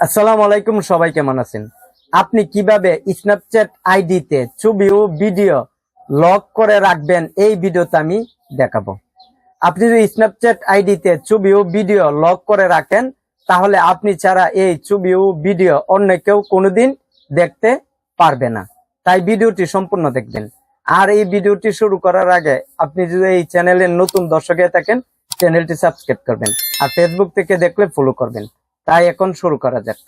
আসসালামু আলাইকুম, সবাই কেমন আছেন? আপনি কীভাবে স্ন্যাপচ্যাট আইডিতে ছবি ও ভিডিও লক করে রাখবেন? এই ভিডিওতে আমি দেখাবো। আপনি যদি স্ন্যাপচ্যাট আইডিতে ছবি ও ভিডিও লক করে রাখেন, তাহলে আপনি ছাড়া এই ছবি ও ভিডিও অন্য কেউ কোনোদিন দেখতে পারবে না। তাই ভিডিওটি সম্পূর্ণ দেখবেন। আর এই ভিডিওটি শুরু করার আগে আপনি যদি এই চ্যানেলের নতুন দর্শক থাকেন, চ্যানেলটি সাবস্ক্রাইব করবেন। আর ফেসবুক থেকে দেখলে ফলো করবেন। তাই এখন শুরু করা যাক।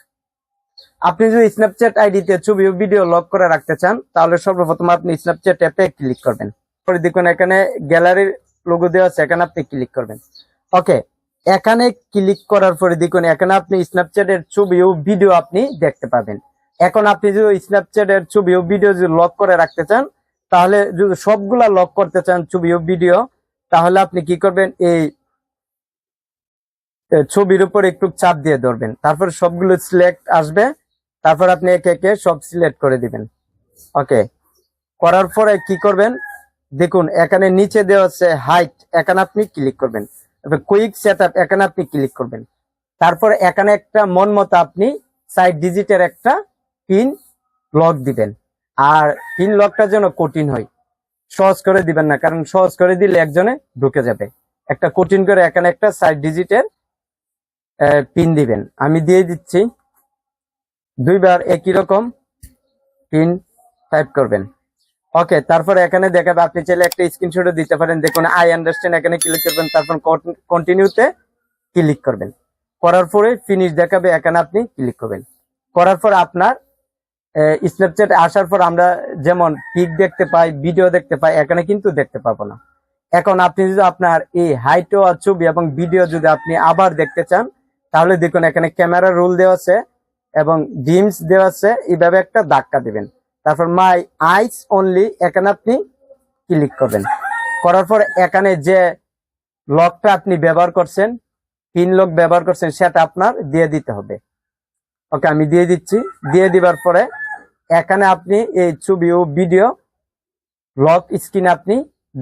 আপনি যদি স্ন্যাপচ্যাট আইডিতে ছবি ও ভিডিও লক করে রাখতে চান, তাহলে সর্বপ্রথম আপনি স্ন্যাপচ্যাট অ্যাপে ক্লিক করবেন। পরে দেখুন এখানে গ্যালারির লোগো দেওয়া আছে, এখানে আপনি ক্লিক করবেন। ওকে এখানে ক্লিক করার পরে দেখুন, এখানে আপনি স্ন্যাপচ্যাটের ছবি ও ভিডিও আপনি দেখতে পাবেন। এখন আপনি যদি স্ন্যাপচ্যাটের ছবি ও ভিডিও যদি লক করে রাখতে চান, তাহলে যদি সবগুলা লক করতে চান ছবি ও ভিডিও তাহলে আপনি কি করবেন, এই ছবির উপর একটু চাপ দিয়ে ধরবেন। তারপর সবগুলো সিলেক্ট আসবে। তারপর আপনি একে একে সব সিলেক্ট করে দিবেন। ওকে করার পরে কি করবেন? দেখুন, এখানে নিচে দেওয়া আছে হাইট এখানে আপনি ক্লিক করবেন। কুইক সেট এখানে আপনি ক্লিক করবেন। তারপর এখানে একটা মন মতো আপনি সাইড ডিজিটের একটা পিন লক দিবেন। আর পিন লকটা যেন কঠিন হয়, সহজ করে দিবেন না, কারণ সহজ করে দিলে একজনে ঢুকে যাবে। একটা কঠিন করে এখানে একটা সাইড ডিজিটের পিন দিবেন। আমি দিয়ে দিচ্ছি। দুইবার একই রকম পিন টাইপ করবেন। ওকে তারপরে এখানে দেখাবে আপনি চাইলে একটা স্ক্রিনশটও দিতে পারেন। দেখুন আই আন্ডারস্ট্যান্ড এখানে ক্লিক করবেন, তারপর কন্টিনিউতে ক্লিক করবেন। করার পরে ফিনিশ দেখাবে, এখানে আপনি ক্লিক করবেন। করার পর আপনার স্ন্যাপচ্যাট আসার পর আমরা যেমন পিক দেখতে পাই ভিডিও দেখতে পাই, এখানে কিন্তু দেখতে পাবো না। এখন আপনি যদি আপনার এই হাইট ছবি এবং ভিডিও যদি আপনি আবার দেখতে চান তাহলে দেখুন, এখানে ক্যামেরা রুল দেওয়া আছে এবং ডিমস দেওয়া আছে। এইভাবে একটা ধাক্কা দিবেন। তারপর মাই আইস অনলি এখানে আপনি ক্লিক করবেন। করার পর এখানে যে লকটা আপনি ব্যবহার করছেন পিন লক ব্যবহার করছেন, সেটা আপনার দিয়ে দিতে হবে। ওকে, আমি দিয়ে দিচ্ছি। দিয়ে দিবার পরে এখানে আপনি এই ছবি ও ভিডিও লক স্ক্রিন আপনি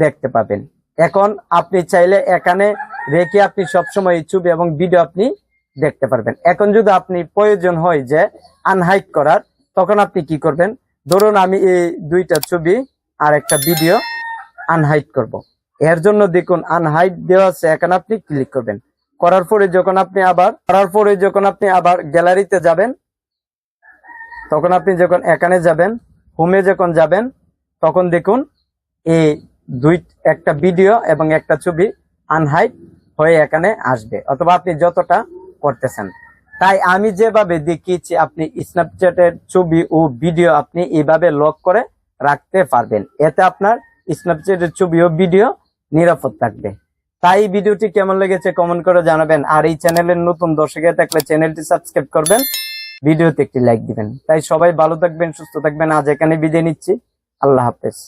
দেখতে পাবেন। এখন আপনি চাইলে এখানে রেখে আপনি সবসময় এই ছবি এবং ভিডিও আপনি দেখতে পারবেন। এখন যদি আপনি প্রয়োজন হয় যে আনহাইড করার, তখন আপনি কি করবেন? ধরুন আমি এই দুইটা ছবি আর একটা ভিডিও আনহাইড করব। এর জন্য দেখুন আনহাইড দেওয়া আছে, এখানে আপনি ক্লিক করবেন। করার পরে যখন আপনি আবার, করার পরে যখন আপনি আবার গ্যালারিতে যাবেন, তখন আপনি যখন এখানে যাবেন হোমে যখন যাবেন, তখন দেখুন এই দুই, একটা ভিডিও এবং একটা ছবি আনহাইড হয়ে এখানে আসবে। অথবা আপনি যতটা করতেছেন তাই আমি যেভাবে দেখিয়েছি, আপনি স্ন্যাপচ্যাটের ছবি ও ভিডিও আপনি এইভাবে লক করে রাখতে পারবেন। এতে আপনার স্ন্যাপচ্যাটের ছবি ও ভিডিও নিরাপদ থাকবে। তাই ভিডিওটি কেমন লেগেছে কমেন্ট করে জানাবেন। আর এই চ্যানেলের নতুন দর্শকে থাকলে চ্যানেলটি সাবস্ক্রাইব করবেন, ভিডিওতে একটি লাইক দিবেন। তাই সবাই ভালো থাকবেন, সুস্থ থাকবেন। আজ এখানে বিদায় নিচ্ছি। আল্লাহ হাফেজ।